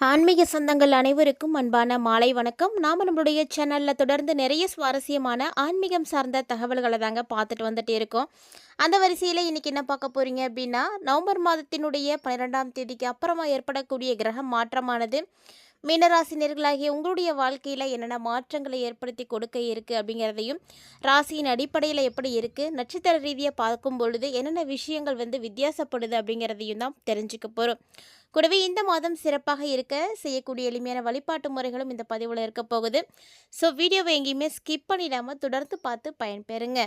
ஆன்மீக சொந்தங்கள் அனைவருக்கும் அன்பான மாலை வணக்கம். நாம் நம்மளுடைய சேனலில் தொடர்ந்து நிறைய சுவாரஸ்யமான ஆன்மீகம் சார்ந்த தகவல்களை தாங்க பார்த்துட்டு வந்துட்டு இருக்கோம். அந்த வரிசையில் இன்றைக்கி என்ன பார்க்க போகிறீங்க அப்படின்னா நவம்பர் மாதத்தினுடைய பன்னிரெண்டாம் தேதிக்கு அப்புறமா ஏற்படக்கூடிய கிரக மாற்றமானது மீனராசினியர்களாகிய உங்களுடைய வாழ்க்கையில் என்னென்ன மாற்றங்களை ஏற்படுத்தி கொடுக்க இருக்குது அப்படிங்கிறதையும் ராசியின் அடிப்படையில் எப்படி இருக்குது நட்சத்திர ரீதியாக பார்க்கும் பொழுது என்னென்ன விஷயங்கள் வந்து வித்தியாசப்படுது அப்படிங்கிறதையும் தான் தெரிஞ்சுக்க போகிறோம் கூடவே இந்த மாதம் சிறப்பாக இருக்க செய்யக்கூடிய எளிமையான வழிபாட்டு முறைகளும் இந்த பதிவில் இருக்க போகுது. ஸோ வீடியோவை எங்கேயுமே ஸ்கிப் பண்ணிடாமல் தொடர்ந்து பார்த்து பயன்பெறுங்க.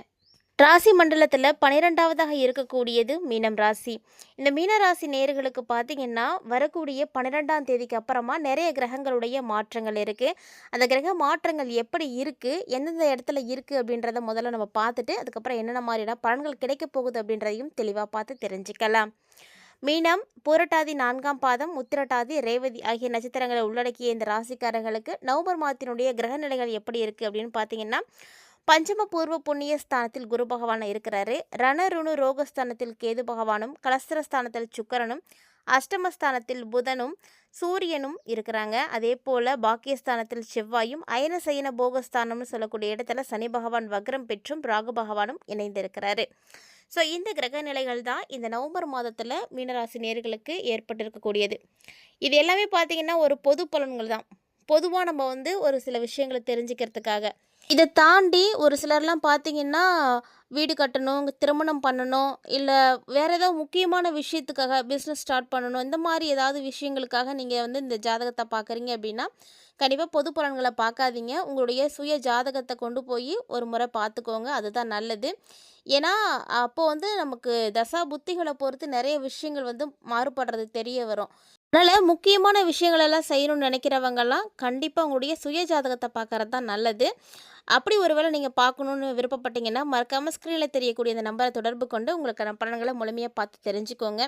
ராசி மண்டலத்தில் பன்னிரெண்டாவதாக இருக்கக்கூடியது மீனம் ராசி. இந்த மீன ராசி நேர்களுக்கு பார்த்தீங்கன்னா வரக்கூடிய பன்னிரெண்டாம் தேதிக்கு அப்புறமா நிறைய கிரகங்களுடைய மாற்றங்கள் இருக்குது அந்த கிரக மாற்றங்கள் எப்படி இருக்குது எந்தெந்த இடத்துல இருக்குது அப்படின்றத முதல்ல நம்ம பார்த்துட்டு அதுக்கப்புறம் என்னென்ன மாதிரியான பலன்கள் கிடைக்க போகுது அப்படின்றதையும் தெளிவாக பார்த்து தெரிஞ்சுக்கலாம். மீனம் பூரட்டாதி நான்காம் பாதம் உத்திரட்டாதி ரேவதி ஆகிய நட்சத்திரங்களை உள்ளடக்கிய இந்த ராசிக்காரர்களுக்கு நவம்பர் மாதத்தினுடைய கிரக நிலைகள் எப்படி இருக்குது அப்படின்னு பார்த்தீங்கன்னா பஞ்சம பூர்வ புண்ணிய ஸ்தானத்தில் குரு பகவான் இருக்கிறாரு. ரணருணு ரோகஸ்தானத்தில் கேது பகவானும் கலஸ்திரஸ்தானத்தில் சுக்கரனும் அஷ்டமஸ்தானத்தில் புதனும் சூரியனும் இருக்கிறாங்க. அதே போல் பாக்கியஸ்தானத்தில் செவ்வாயும் அயன சயன போகஸ்தானம்னு சொல்லக்கூடிய இடத்துல சனி பகவான் வக்ரம் பெற்றும் ராகு பகவானும் இணைந்திருக்கிறாரு. ஸோ இந்த கிரக நிலைகள் தான் இந்த நவம்பர் மாதத்தில் மீனராசி நேர்களுக்கு ஏற்பட்டிருக்கக்கூடியது. இது எல்லாமே பார்த்திங்கன்னா ஒரு பொது பலன்கள் தான். பொதுவாக நம்ம வந்து ஒரு சில விஷயங்களை தெரிஞ்சுக்கிறதுக்காக. இதை தாண்டி ஒரு சிலர்லாம் பார்த்தீங்கன்னா வீடு கட்டணும் திருமணம் பண்ணணும் இல்லை வேறு ஏதாவது முக்கியமான விஷயத்துக்காக பிஸ்னஸ் ஸ்டார்ட் பண்ணணும் இந்த மாதிரி ஏதாவது விஷயங்களுக்காக நீங்கள் வந்து இந்த ஜாதகத்தை பார்க்குறீங்க அப்படின்னா கண்டிப்பாக பொது பலன்களை பார்க்காதீங்க. உங்களுடைய சுய ஜாதகத்தை கொண்டு போய் ஒரு முறை பார்த்துக்கோங்க. அதுதான் நல்லது. ஏன்னா அப்போது வந்து நமக்கு தசா புத்திகளை பொறுத்து நிறைய விஷயங்கள் வந்து மாறுபடுறது தெரிய வரும். அதனால் முக்கியமான விஷயங்களெல்லாம் செய்யணும்னு நினைக்கிறவங்கெல்லாம் கண்டிப்பாக உங்களுடைய சுய ஜாதகத்தை பார்க்கறது தான் நல்லது. அப்படி ஒருவேளை நீங்கள் பார்க்கணுன்னு விருப்பப்பட்டீங்கன்னா மறக்காமல் ஸ்க்ரீனில் தெரியக்கூடிய அந்த நம்பரை தொடர்பு கொண்டு உங்களுக்கான பலன்களை முழுமையாக பார்த்து தெரிஞ்சுக்கோங்க.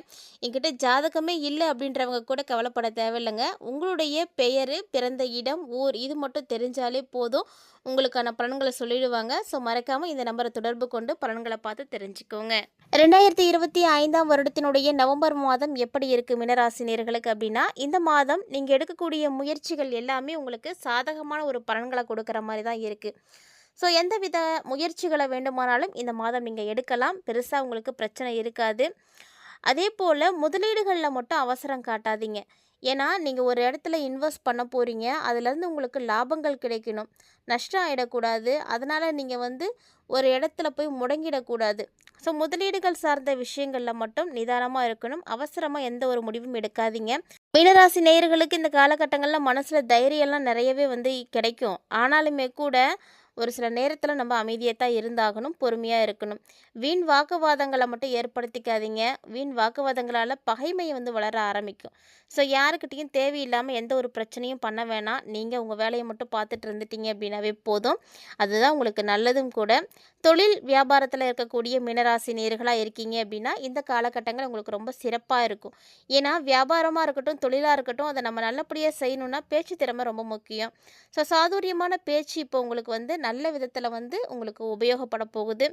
என்கிட்ட ஜாதகமே இல்லை அப்படின்றவங்க கூட கவலைப்பட தேவையில்லைங்க. உங்களுடைய பெயர் பிறந்த இடம் ஊர் இது மட்டும் தெரிஞ்சாலே போதும். உங்களுக்கான பலன்களை சொல்லிடுவாங்க. ஸோ மறக்காமல் இந்த நம்பரை தொடர்பு கொண்டு பலன்களை பார்த்து தெரிஞ்சுக்கோங்க. ரெண்டாயிரத்தி இருபத்தி ஐந்தாம் வருடத்தினுடைய நவம்பர் மாதம் எப்படி இருக்குது மினராசினியர்களுக்கு அப்படின்னா இந்த மாதம் நீங்கள் எடுக்கக்கூடிய முயற்சிகள் எல்லாமே உங்களுக்கு சாதகமான ஒரு பலன்களை கொடுக்குற மாதிரி தான் இருக்குது ஸோ எந்த வித முயற்சிகளை வேண்டுமானாலும் இந்த மாதம் நீங்கள் எடுக்கலாம். பெருசாக உங்களுக்கு பிரச்சனை இருக்காது. அதே போல் முதலீடுகளில் மட்டும் அவசரம் காட்டாதீங்க. ஏன்னா நீங்கள் ஒரு இடத்துல இன்வெஸ்ட் பண்ண போகிறீங்க அதுலேருந்து உங்களுக்கு லாபங்கள் கிடைக்கணும். நஷ்டம் ஆகிடக்கூடாது அதனால் நீங்கள் வந்து ஒரு இடத்துல போய் முடங்கிடக்கூடாது. ஸோ முதலீடுகள் சார்ந்த விஷயங்களில் மட்டும் நிதானமாக இருக்கணும். அவசரமாக எந்த ஒரு முடிவும் எடுக்காதீங்க. மீனராசி நேயர்களுக்கு இந்த காலகட்டங்களில் மனசில் தைரியம்லாம் நிறையவே வந்து கிடைக்கும். ஆனாலுமே கூட ஒரு சில நேரத்தில் நம்ம அமைதியாக தான் இருந்தாகணும் பொறுமையாக இருக்கணும். வீண் வாக்குவாதங்களை மட்டும் ஏற்படுத்திக்காதீங்க. வீண் வாக்குவாதங்களால் பகைமையை வந்து வளர ஆரம்பிக்கும். ஸோ யாருக்கிட்டேயும் தேவையில்லாமல் எந்த ஒரு பிரச்சனையும் பண்ண வேணாம். நீங்கள் உங்கள் வேலையை மட்டும் பார்த்துட்டு இருந்துட்டீங்க அப்படின்னாவே போதும். அதுதான் உங்களுக்கு நல்லதும் கூட. தொழில் வியாபாரத்தில் இருக்கக்கூடிய மீனராசி நேர்களாக இருக்கீங்க அப்படின்னா இந்த காலகட்டங்கள் உங்களுக்கு ரொம்ப சிறப்பாக இருக்கும். ஏன்னா வியாபாரமாக இருக்கட்டும் தொழிலாக இருக்கட்டும் அதை நம்ம நல்லபடியாக செய்யணுன்னா பேச்சு திறமை ரொம்ப முக்கியம். ஸோ சாதுரியமான பேச்சு இப்போ உங்களுக்கு வந்து நல்ல விதத்தில் வந்து உங்களுக்கு உபயோகப்பட போகுது.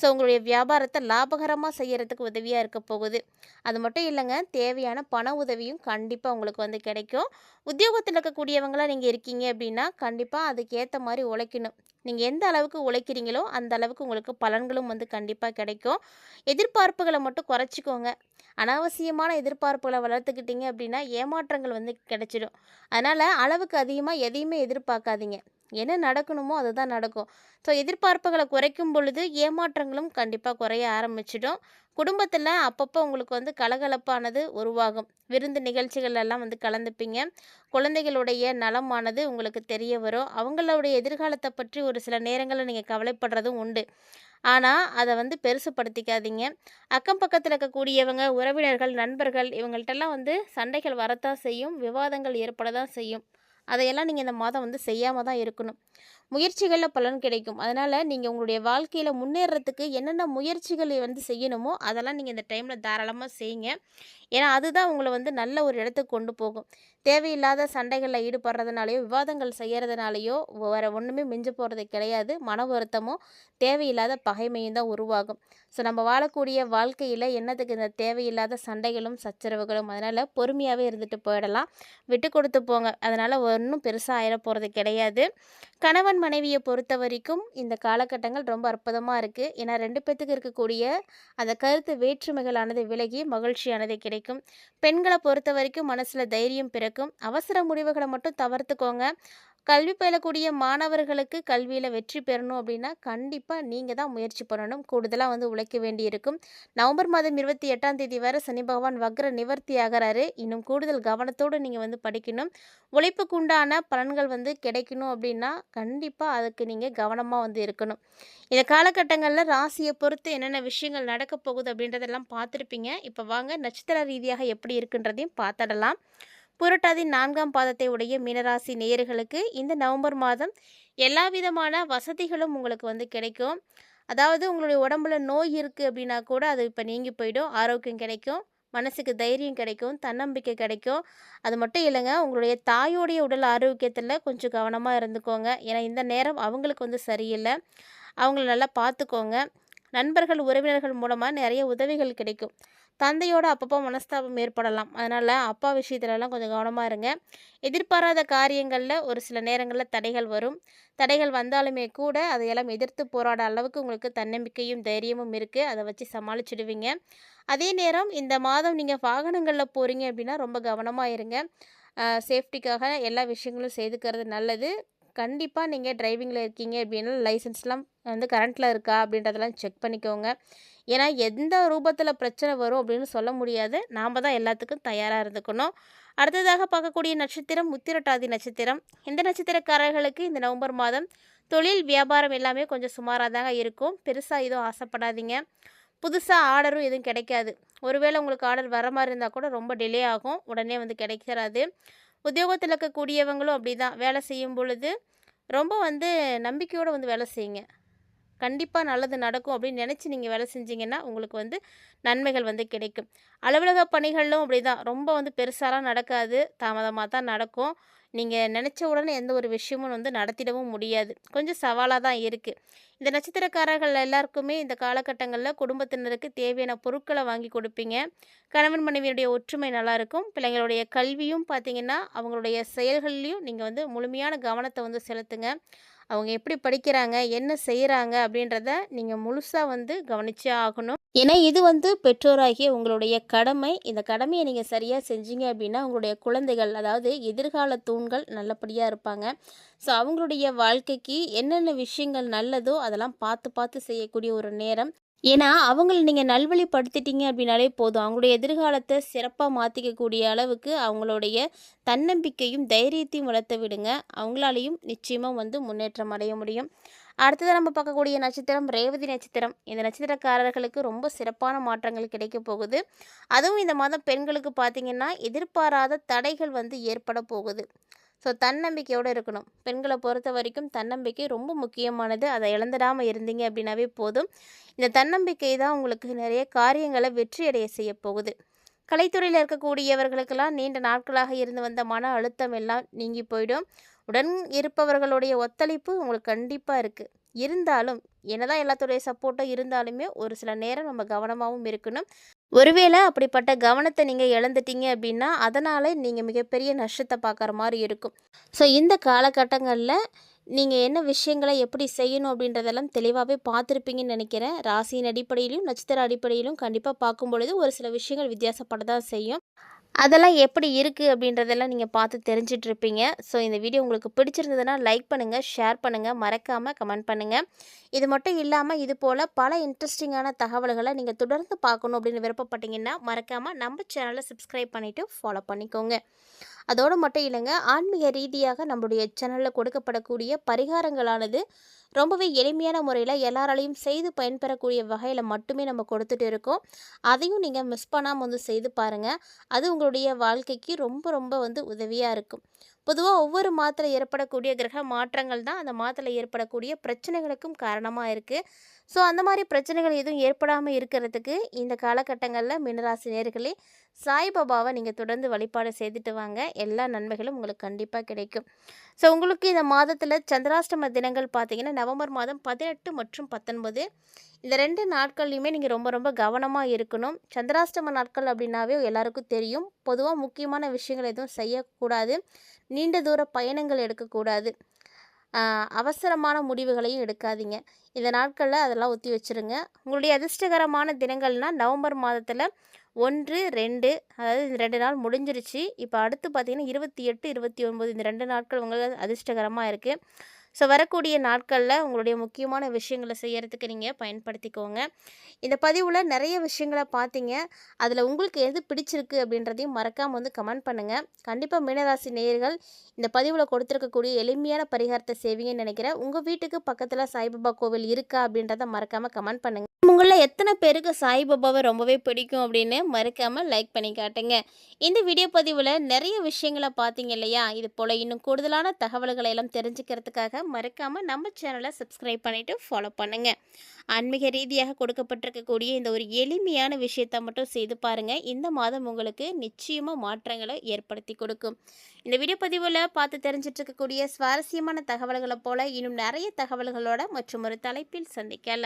ஸோ உங்களுடைய வியாபாரத்தை லாபகரமாக செய்கிறதுக்கு உதவியாக இருக்க போகுது. அது மட்டும் இல்லைங்க தேவையான பண உதவியும் கண்டிப்பாக உங்களுக்கு வந்து கிடைக்கும். உத்தியோகத்தில் இருக்கக்கூடியவங்களாக நீங்கள் இருக்கீங்க அப்படின்னா கண்டிப்பாக அதுக்கேற்ற மாதிரி உழைக்கணும். நீங்கள் எந்த அளவுக்கு உழைக்கிறீங்களோ அந்த அளவுக்கு உங்களுக்கு பலன்களும் வந்து கண்டிப்பாக கிடைக்கும். எதிர்பார்ப்புகளை மட்டும் குறைச்சிக்கோங்க. அனாவசியமான எதிர்பார்ப்புகளை வளர்த்துக்கிட்டீங்க அப்படின்னா ஏமாற்றங்கள் வந்து கிடைச்சிடும். அதனால் அளவுக்கு அதிகமாக எதையுமே எதிர்பார்க்காதீங்க. என்ன நடக்கணுமோ அதுதான் நடக்கும். ஸோ எதிர்பார்ப்புகளை குறைக்கும் பொழுது ஏமாற்றங்களும் கண்டிப்பாக குறைய ஆரம்பிச்சிடும். குடும்பத்தில் அப்பப்போ உங்களுக்கு வந்து கலகலப்பானது உருவாகும். விருந்து நிகழ்ச்சிகள் எல்லாம் வந்து கலந்துப்பீங்க. குழந்தைகளுடைய நலமானது உங்களுக்கு தெரிய வரும். அவங்களுடைய எதிர்காலத்தை பற்றி ஒரு சில நேரங்களில் நீங்கள் கவலைப்படுறதும் உண்டு. ஆனால் அதை வந்து பெருசுப்படுத்திக்காதீங்க அக்கம் பக்கத்தில் இருக்கக்கூடியவங்க உறவினர்கள் நண்பர்கள் இவங்கள்ட்டெல்லாம் வந்து சண்டைகள் வரத்தான் செய்யும். விவாதங்கள் ஏற்பட தான் செய்யும். அதையெல்லாம் நீங்கள் இந்த மாதம் வந்து செய்யாமல் தான் இருக்கணும். முயற்சிகளில் பலன் கிடைக்கும். அதனால் நீங்கள் உங்களுடைய வாழ்க்கையில் முன்னேறத்துக்கு என்னென்ன முயற்சிகளை வந்து செய்யணுமோ அதெல்லாம் நீங்கள் இந்த டைமில் தாராளமாக செய்யுங்க. ஏன்னா அதுதான் உங்களை வந்து நல்ல ஒரு இடத்துக்கு கொண்டு போகும். தேவையில்லாத சண்டைகளில் ஈடுபடுறதுனாலையோ விவாதங்கள் செய்கிறதுனாலையோ வேறு ஒன்றுமே மிஞ்ச போகிறது கிடையாது. மன வருத்தமும் தேவையில்லாத பகைமையும் தான் உருவாகும். ஸோ நம்ம வாழக்கூடிய வாழ்க்கையில் என்னத்துக்கு இந்த தேவையில்லாத சண்டைகளும் சச்சரவுகளும் அதனால் பொறுமையாகவே இருந்துட்டு போயிடலாம். விட்டு கொடுத்து போங்க. அதனால் ஒன்றும் பெருசாக ஆயிட போகிறது கிடையாது. கணவன் மனைவியை பொறுத்த வரைக்கும் இந்த காலகட்டங்கள் ரொம்ப அற்புதமாக இருக்குது ஏன்னா ரெண்டு பேத்துக்கு இருக்கக்கூடிய அந்த கருத்து வேற்றுமைகளானது விலகி மகிழ்ச்சியானது கிடைக்கும். பெண்களை பொறுத்த வரைக்கும் மனசில் தைரியம் பிறக்கும். அவசர முடிவுகளை மட்டும் தவிர்த்துக்கோங்க. கல்வி பயிலக்கூடிய மாணவர்களுக்கு கல்வியில் வெற்றி பெறணும் அப்படின்னா கண்டிப்பாக நீங்கள் தான் முயற்சி பண்ணணும். கூடுதலாக வந்து உழைக்க வேண்டியிருக்கும். நவம்பர் மாதம் இருபத்தி எட்டாம் தேதி வரை சனி பகவான் வக்ர நிவர்த்தி ஆகிறாரு. இன்னும் கூடுதல் கவனத்தோடு நீங்கள் வந்து படிக்கணும். உழைப்புக்கு உண்டான பலன்கள் வந்து கிடைக்கணும் அப்படின்னா கண்டிப்பாக அதுக்கு நீங்கள் கவனமாக வந்து இருக்கணும். இந்த காலகட்டங்களில் ராசியை பொறுத்து என்னென்ன விஷயங்கள் நடக்க போகுது அப்படின்றதெல்லாம் பார்த்துருப்பீங்க. இப்போ வாங்க நட்சத்திர ரீதியாக எப்படி இருக்குன்றதையும் பார்த்துடலாம். புரட்டாதி நான்காம் பாதத்தை உடைய மீனராசி நேயர்களுக்கு இந்த நவம்பர் மாதம் எல்லா விதமான வசதிகளும் உங்களுக்கு வந்து கிடைக்கும். அதாவது உங்களுடைய உடம்புல நோய் இருக்குது அப்படின்னா கூட அது இப்போ நீங்கி போயிடும். ஆரோக்கியம் கிடைக்கும் மனசுக்கு தைரியம் கிடைக்கும் தன்னம்பிக்கை கிடைக்கும். அது மட்டும் இல்லைங்க உங்களுடைய தாயோடைய உடல் ஆரோக்கியத்தில் கொஞ்சம் கவனமாக இருந்துக்கோங்க. ஏன்னா இந்த நேரம் அவங்களுக்கு வந்து சரியில்லை. அவங்கள நல்லா பார்த்துக்கோங்க. நண்பர்கள் உறவினர்கள் மூலமாக நிறைய உதவிகள் கிடைக்கும். தந்தையோட அப்பப்போ மனஸ்தாபம் ஏற்படலாம். அதனால் அப்பா விஷயத்துலலாம் கொஞ்சம் கவனமாக இருங்க. எதிர்பாராத காரியங்களில் ஒரு சில நேரங்களில் தடைகள் வரும். தடைகள் வந்தாலுமே கூட அதையெல்லாம் எதிர்த்து போராட அளவுக்கு உங்களுக்கு தன்னம்பிக்கையும் தைரியமும் இருக்குது அதை வச்சு சமாளிச்சிடுவீங்க. அதே நேரம் இந்த மாதம் நீங்கள் வாகனங்களில் போகிறீங்க அப்படின்னா ரொம்ப கவனமாக இருங்க. சேஃப்டிக்காக எல்லா விஷயங்களும் செய்துக்கிறது நல்லது. கண்டிப்பாக நீங்கள் டிரைவிங்கில் இருக்கீங்க அப்படின்னா லைசன்ஸ்லாம் வந்து கரண்ட்டில் இருக்கா அப்படின்றதெல்லாம் செக் பண்ணிக்கோங்க. ஏன்னா எந்த ரூபத்தில் பிரச்சனை வரும் அப்படின்னு சொல்ல முடியாது. நாம் தான் எல்லாத்துக்கும் தயாராக இருந்துக்கணும். அடுத்ததாக பார்க்கக்கூடிய நட்சத்திரம் முத்திரட்டாதி நட்சத்திரம். இந்த நட்சத்திரக்காரர்களுக்கு இந்த நவம்பர் மாதம் தொழில் வியாபாரம் எல்லாமே கொஞ்சம் சுமாராக தாங்க இருக்கும். பெருசாக எதுவும் ஆசைப்படாதீங்க. புதுசாக ஆர்டரும் எதுவும் கிடைக்காது. ஒருவேளை உங்களுக்கு ஆர்டர் வர மாதிரி இருந்தால் கூட ரொம்ப டிலே ஆகும். உடனே வந்து கிடைக்கிறாது உத்தியோகத்தில் இருக்கக்கூடியவங்களும் அப்படி தான் வேலை செய்யும் பொழுது ரொம்ப வந்து நம்பிக்கையோடு வந்து வேலை செய்யுங்க. கண்டிப்பாக நல்லது நடக்கும் அப்படின்னு நினச்சி நீங்கள் வேலை செஞ்சீங்கன்னா உங்களுக்கு வந்து நன்மைகள் வந்து கிடைக்கும். அலுவலக பணிகளிலும் அப்படி தான் ரொம்ப வந்து பெருசாலாம் நடக்காது. தாமதமாக தான் நடக்கும். நீங்கள் நினச்ச உடனே எந்த ஒரு விஷயமும் வந்து நடத்திடவும் முடியாது. கொஞ்சம் சவாலாக தான் இருக்குது இந்த நட்சத்திரக்காரர்கள் எல்லாருக்குமே இந்த காலகட்டங்களில் குடும்பத்தினருக்கு தேவையான பொருட்களை வாங்கி கொடுப்பீங்க. கணவன் மனைவியுடைய ஒற்றுமை நல்லாயிருக்கும் பிள்ளைங்களுடைய கல்வியும் பார்த்திங்கன்னா அவங்களுடைய செயல்கள்லையும் நீங்கள் வந்து முழுமையான கவனத்தை வந்து செலுத்துங்க. அவங்க எப்படி படிக்கிறாங்க என்ன செய்கிறாங்க அப்படின்றத நீங்கள் முழுசாக வந்து கவனிச்சே ஆகணும். ஏன்னா இது வந்து பெற்றோராகிய உங்களுடைய கடமை. இந்த கடமையை நீங்கள் சரியாக செஞ்சீங்க அப்படின்னா உங்களுடைய குழந்தைகள் அதாவது எதிர்கால தூண்கள் நல்லபடியாக இருப்பாங்க. ஸோ அவங்களுடைய வாழ்க்கைக்கு என்னென்ன விஷயங்கள் நல்லதோ அதெல்லாம் பார்த்து பார்த்து செய்யக்கூடிய ஒரு நேரம். ஏன்னா அவங்கள நீங்கள் நல்வழிப்படுத்திட்டீங்க அப்படின்னாலே போதும். அவங்களுடைய எதிர்காலத்தை சிறப்பாக மாற்றிக்கக்கூடிய அளவுக்கு அவங்களுடைய தன்னம்பிக்கையும் தைரியத்தையும் வளர்த்து விடுங்க. அவங்களாலையும் நிச்சயமாக வந்து முன்னேற்றம் அடைய முடியும். அடுத்ததாக நம்ம பார்க்கக்கூடிய நட்சத்திரம் ரேவதி நட்சத்திரம். இந்த நட்சத்திரக்காரர்களுக்கு ரொம்ப சிறப்பான மாற்றங்கள் கிடைக்க போகுது. அதுவும் இந்த மாதம் பெண்களுக்கு பார்த்திங்கன்னா எதிர்பாராத தடைகள் வந்து ஏற்பட போகுது. ஸோ தன்னம்பிக்கையோடு இருக்கணும். பெண்களை பொறுத்த வரைக்கும் தன்னம்பிக்கை ரொம்ப முக்கியமானது. அதை இழந்துடாமல் இருந்தீங்க அப்படின்னாவே போதும். இந்த தன்னம்பிக்கை தான் உங்களுக்கு நிறைய காரியங்களை வெற்றி அடைய செய்ய போகுது. கலைத்துறையில் இருக்கக்கூடியவர்களுக்கெல்லாம் நீண்ட நாட்களாக இருந்து வந்த மன அழுத்தம் எல்லாம் நீங்கி போயிடும். உடன் இருப்பவர்களுடைய ஒத்துழைப்பு உங்களுக்கு கண்டிப்பாக இருக்குது இருந்தாலும் என்னதான் எல்லாத்துடைய சப்போர்ட்டும் இருந்தாலுமே ஒரு சில நேரம் நம்ம கவனமாகவும் இருக்கணும். ஒருவேளை அப்படிப்பட்ட கவனத்தை நீங்கள் இழந்துட்டீங்க அப்படின்னா அதனால் நீங்கள் மிகப்பெரிய நஷ்டத்தை பார்க்குற மாதிரி இருக்கும். ஸோ இந்த காலகட்டங்களில் நீங்கள் என்ன விஷயங்களை எப்படி செய்யணும் அப்படின்றதெல்லாம் தெளிவாகவே பார்த்துருப்பீங்கன்னு நினைக்கிறேன். ராசியின் அடிப்படையிலும் நட்சத்திர அடிப்படையிலும் கண்டிப்பாக பார்க்கும் பொழுது ஒரு சில விஷயங்கள் வித்தியாசப்பட தான் செய்யும். அதெல்லாம் எப்படி இருக்குது அப்படின்றதெல்லாம் நீங்கள் பார்த்து தெரிஞ்சிட்ருப்பீங்க. ஸோ இந்த வீடியோ உங்களுக்கு பிடிச்சிருந்ததுன்னா லைக் பண்ணுங்கள் ஷேர் பண்ணுங்கள் மறக்காமல் கமெண்ட் பண்ணுங்கள் இது மட்டும் இல்லாமல் இது போல் பல இன்ட்ரெஸ்டிங்கான தகவல்களை நீங்கள் தொடர்ந்து பார்க்கணும் அப்படின்னு விருப்பப்பட்டீங்கன்னா மறக்காமல் நம்ம சேனலை சப்ஸ்கிரைப் பண்ணிவிட்டு ஃபாலோ பண்ணிக்கோங்க. அதோடு மட்டும் இல்லைங்க ஆன்மீக ரீதியாக நம்மளுடைய சேனலில் கொடுக்கப்படக்கூடிய பரிகாரங்களானது ரொம்பவே எளிமையான முறையில் எல்லாராலையும் செய்து பயன்பெறக்கூடிய வகையில் மட்டுமே நம்ம கொடுத்துட்டு இருக்கோம். அதையும் நீங்கள் மிஸ் பண்ணாமல் வந்து செய்து பாருங்கள் அது உங்களுடைய வாழ்க்கைக்கு ரொம்ப ரொம்ப வந்து உதவியாக இருக்கும். பொதுவாக ஒவ்வொரு மாதத்தில் ஏற்படக்கூடிய கிரக மாற்றங்கள் தான் அந்த மாதத்தில் ஏற்படக்கூடிய பிரச்சனைகளுக்கும் காரணமாக இருக்குது ஸோ அந்த மாதிரி பிரச்சனைகள் எதுவும் ஏற்படாமல் இருக்கிறதுக்கு இந்த காலகட்டங்களில் மீனராசி நேர்களே சாய்பாபாவை நீங்கள் தொடர்ந்து வழிபாடு செய்துட்டு வாங்க. எல்லா நன்மைகளும் உங்களுக்கு கண்டிப்பாக கிடைக்கும். ஸோ உங்களுக்கு இந்த மாதத்தில் சந்திராஷ்டம தினங்கள் பார்த்தீங்கன்னா நவம்பர் மாதம் பதினெட்டு மற்றும் பத்தொன்பது. இந்த ரெண்டு நாட்கள்லையுமே நீங்கள் ரொம்ப ரொம்ப கவனமாக இருக்கணும். சந்திராஷ்டம நாட்கள் அப்படின்னாவே எல்லாருக்கும் தெரியும். பொதுவாக முக்கியமான விஷயங்கள் எதுவும் செய்யக்கூடாது. நீண்ட தூர பயணங்கள் எடுக்கக்கூடாது. அவசரமான முடிவுகளையும் எடுக்காதீங்க. இந்த நாட்களில் அதெல்லாம் ஒத்தி வச்சிருங்க. உங்களுடைய அதிர்ஷ்டகரமான தினங்கள்னால் நவம்பர் மாதத்தில் ஒன்று ரெண்டு அதாவது இந்த ரெண்டு நாள் முடிஞ்சிருச்சு. இப்போ அடுத்து பார்த்திங்கன்னா இருபத்தி எட்டு இருபத்தி ஒன்பது இந்த ரெண்டு நாட்கள் உங்களுக்கு அதிர்ஷ்டகரமாக இருக்குது ஸோ வரக்கூடிய நாட்களில் உங்களுடைய முக்கியமான விஷயங்களை செய்கிறதுக்கு நீங்கள் பயன்படுத்திக்கோங்க. இந்த பதிவில் நிறைய விஷயங்களை பார்த்தீங்க அதில் உங்களுக்கு எது பிடிச்சிருக்கு அப்படின்றதையும் மறக்காமல் வந்து கமெண்ட் பண்ணுங்கள் கண்டிப்பாக மீனராசி நேயர்கள் இந்த பதிவில் கொடுத்துருக்கக்கூடிய எளிமையான பரிகாரத்தை செய்வீங்கன்னு நினைக்கிறேன். உங்கள் வீட்டுக்கு பக்கத்தில் சாய்பாபா கோவில் இருக்கா அப்படின்றத மறக்காமல் கமெண்ட் பண்ணுங்கள் உங்களில் எத்தனை பேருக்கு சாய்பாபாவை ரொம்பவே பிடிக்கும் அப்படின்னு மறக்காமல் லைக் பண்ணி காட்டுங்க. இந்த வீடியோ பதிவில் நிறைய விஷயங்களை பார்த்தீங்க இல்லையா? இது போல் இன்னும் கூடுதலான தகவல்களை எல்லாம் தெரிஞ்சுக்கிறதுக்காக மறக்காமல் நம்ம சேனலை சப்ஸ்கிரைப் பண்ணிவிட்டு ஃபாலோ பண்ணுங்கள் ஆன்மீக ரீதியாக கொடுக்கப்பட்டிருக்கக்கூடிய இந்த ஒரு எளிமையான விஷயத்தை மட்டும் செய்து பாருங்கள் இந்த மாதம் உங்களுக்கு நிச்சயமாக மாற்றங்களை ஏற்படுத்தி கொடுக்கும். இந்த வீடியோ பதிவில் பார்த்து தெரிஞ்சிட்ருக்கக்கூடிய சுவாரஸ்யமான தகவல்களை போல் இன்னும் நிறைய தகவல்களோட மற்றும் ஒரு தலைப்பில் சந்திக்கலாம்.